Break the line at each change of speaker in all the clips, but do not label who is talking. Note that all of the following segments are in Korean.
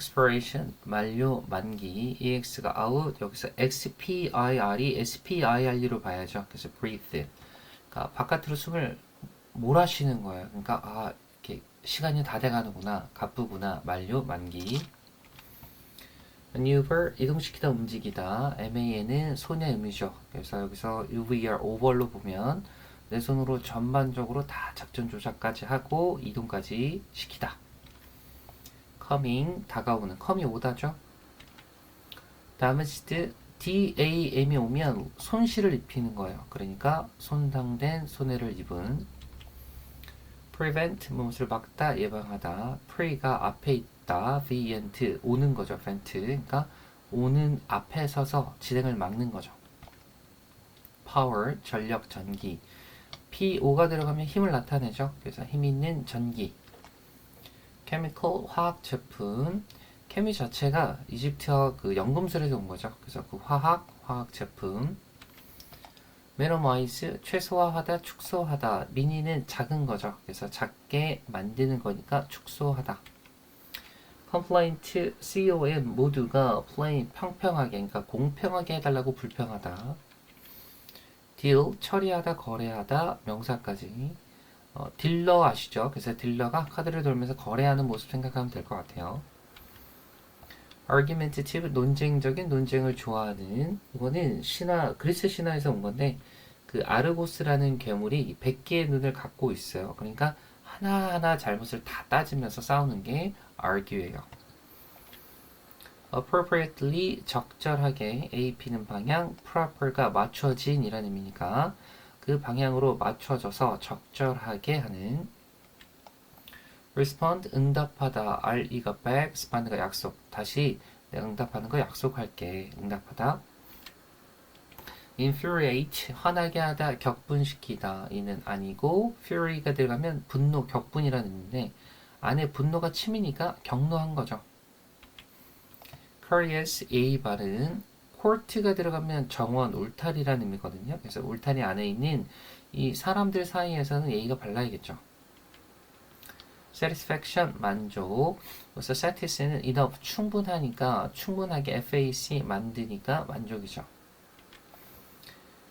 expiration 만료 만기 ex가 out 여기서 expir이 spir로 봐야죠. 그래서 breathe. 그러니까 바깥으로 숨을 몰아쉬는 거예요. 그러니까 아 이렇게 시간이 다 돼가는구나 가쁘구나 만료 만기. maneuver 이동시키다 움직이다 man은 손의 의미죠. 그래서 여기서 UVR over로 보면 내 손으로 전반적으로 다 작전 조작까지 하고 이동까지 시키다. Coming 다가오는 com이 오다죠. 다음은 시드 DAM이 오면 손실을 입히는 거예요. 그러니까 손상된 손해를 입은 prevent 무엇을 막다 예방하다. pre가 앞에 있다 vent 오는 거죠 vent. 그러니까 오는 앞에 서서 진행을 막는 거죠. power 전력 전기. PO가 들어가면 힘을 나타내죠. 그래서 힘 있는 전기 chemical 화학 제품. 케미 자체가 이집트어 그 연금술에서 온 거죠. 그래서 그 화학 화학 제품. minimize 최소화하다 축소하다. 미니는 작은 거죠. 그래서 작게 만드는 거니까 축소하다. complaint com 모두가 plain 평평하게 그러니까 공평하게 해달라고 불평하다. deal 처리하다 거래하다. 명사까지 어, 딜러 아시죠 그래서 딜러가 카드를 돌면서 거래하는 모습 생각하면 될 것 같아요 argumentative 논쟁적인 논쟁을 좋아하는 이거는 신화 그리스 신화에서 온 건데 그 아르고스라는 괴물이 100개의 눈을 갖고 있어요. 그러니까 하나하나 잘못을 다 따지면서 싸우는 게 argue예요. appropriately 적절하게 AP는 방향, proper가 맞춰진 이라는 의미니까 그 방향으로 맞춰져서 적절하게 하는. respond 응답하다 RE가 back, respond가 약속. 다시 내가 응답하는 거 약속할게. 응답하다. infuriate 화나게 하다 격분시키다. 이는 아니고 fury가 들어가면 분노 격분이라는 의미인데 안에 분노가 침이니까 격노한 거죠. courteous 예의 바 른 court가 들어가면 정원 울타리라는 의미거든요. 그래서 울타리 안에 있는 이 사람들 사이에서는 예의가 발라야겠죠. Satisfaction 만족 그래서 satis는 enough 충분하니까 충분하게 FAC 만드니까 만족이죠.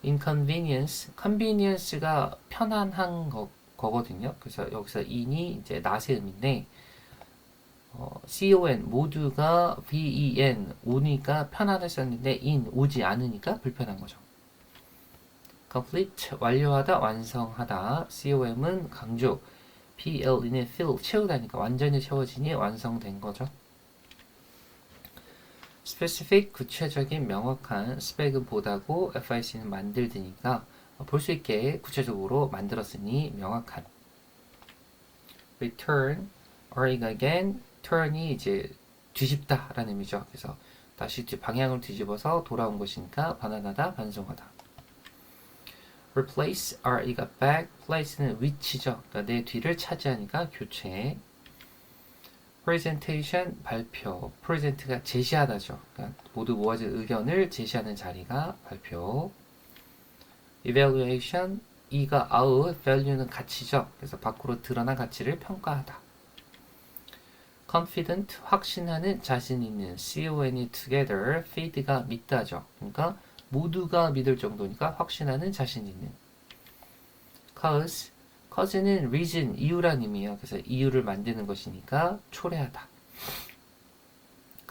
Inconvenience. Convenience가 편안한 거, 거거든요. 그래서 여기서 in이 이제 낫의 의미인데 어, con 모두가 ven 오니까 편안했었는데 in 오지 않으니까 불편한 거죠. Complete 완료하다 완성하다. Com은 강조. PLE는 fill 채우다니까. 완전히 채워지니 완성된 거죠. specific 구체적인 명확한 spec은 보다고 FIC는 만들드니까 볼 수 있게 구체적으로 만들었으니 명확한. Return RE가 again turn이 이제 뒤집다 라는 의미죠. 그래서 다시 방향을 뒤집어서 돌아온 것이니까 반환하다 반송하다 replace re가 back, place는 위치죠. 그러니까 내 뒤를 차지하니까 교체. presentation 발표, present가 제시하다죠. 그러니까 모두 모아진 의견을 제시하는 자리가 발표. evaluation E가 out, value는 가치죠. 그래서 밖으로 드러난 가치를 평가하다. Confident 확신하는 자신 있는 con이 together, feed가 믿다죠. 그러니까 모두가 믿을 정도니까 확신하는 자신 있는. cause, cause는 reason, 이유란 의미예요. 그래서 이유를 만드는 것이니까 초래하다.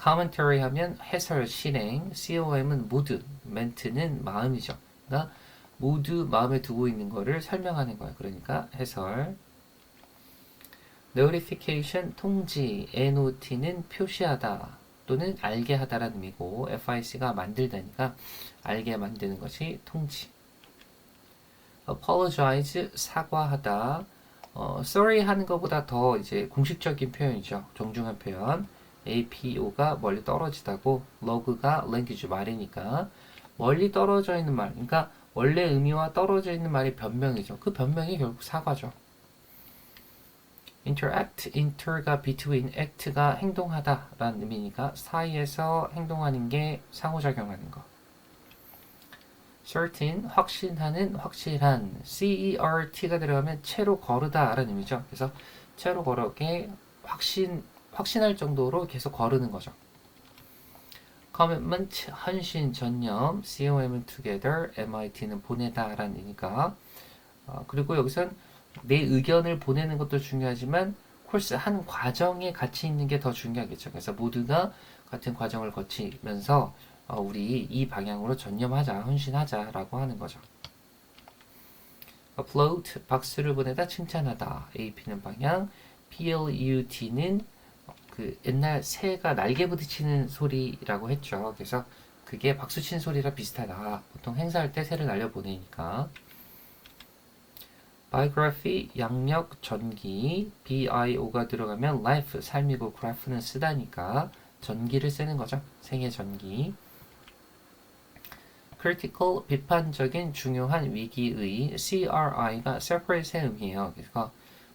commentary 하면 해설, 실행, com은 모두, ment는 마음이죠. 그러니까 모두 마음에 두고 있는 것을 설명하는 거예요. 그러니까 해설. Notification, 통지, not는 표시하다. 또는 알게 하다라는 의미고 FIC가 만들다니까 알게 만드는 것이 통지. apologize 사과하다. 어, sorry 하는 것보다 더 이제 공식적인 표현이죠. 정중한 표현. APO가 멀리 떨어지다고 log가 language 말이니까 멀리 떨어져 있는 말. 그러니까 원래 의미와 떨어져 있는 말이 변명이죠. 그 변명이 결국 사과죠. Interact, inter가 between, act가 행동하다 라는 의미니까 사이에서 행동하는 게 상호작용하는 거. certain, 확신하는, 확실한, CERT가 들어가면 채로 거르다 라는 의미죠. 그래서 채로 걸어게 확신, 확신할 정도로 계속 거르는 거죠. commitment 헌신 전념, com은 together, mit는 보내다라는 의미가 어, 그리고 여기선 내 의견을 보내는 것도 중요하지만 콜스 한 과정에 같이 있는 게 더 중요하겠죠. 그래서 모두가 같은 과정을 거치면서 어, 우리 이 방향으로 전념하자, 헌신하자라고 하는 거죠. upload 박수를 보내다 칭찬하다 ap는 방향 plut는 그 옛날 새가 날개 부딪히는 소리라고 했죠. 그래서 그게 박수 친 소리랑 비슷하다. 보통 행사할 때 새를 날려 보내니까. Biography 양력 전기 bio가 들어가면 life 삶이고 graph는 쓰다니까 전기를 쓰는 거죠. 생애 전기. critical 비판적인 중요한 위기의 CRI가 separate의 의미예요. 그러니까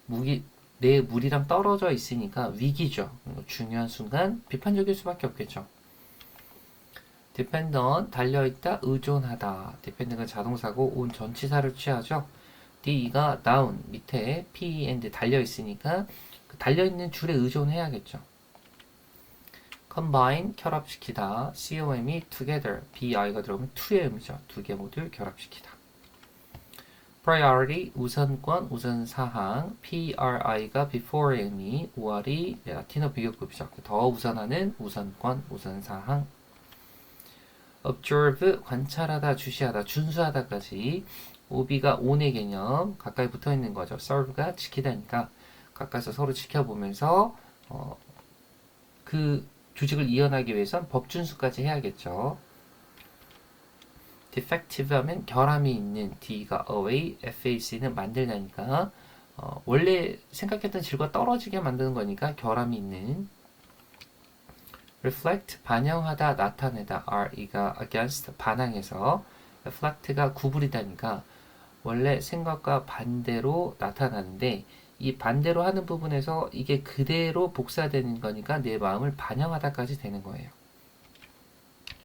무기 내 물이랑 떨어져 있으니까 위기죠. 중요한 순간 비판적일 수밖에 없겠죠. dependent 달려 있다 의존하다. dependent은 자동사고 온 전치사를 취하죠. D가 down 밑에 P and 달려 있으니까 그 달려 있는 줄에 의존해야겠죠. combine 결합시키다. com이 together bi가 들어오면 to의 의미죠. 두 개 모두 결합시키다. priority 우선권 우선사항 pri가 before의 의미 5월이 라틴어 비교급이죠. 더 우선하는 우선권 우선사항 observe 관찰하다 주시하다 준수하다까지 OB가 on의 개념 가까이 붙어 있는 거죠. serve가 지키다니까 가까이서 서로 지켜보면서 어, 그 조직을 이어나기 위해선 법 준수까지 해야겠죠. defective 하면 결함이 있는 D가 away, FAC는 만들다니까 어, 원래 생각했던 질과 떨어지게 만드는 거니까 결함이 있는 reflect 반영하다 나타내다 RE가 against 반항해서 reflect가 구부리다니까 원래 생각과 반대로 나타나는데 이 반대로 하는 부분에서 이게 그대로 복사되는 거니까 내 마음을 반영하다까지 되는 거예요.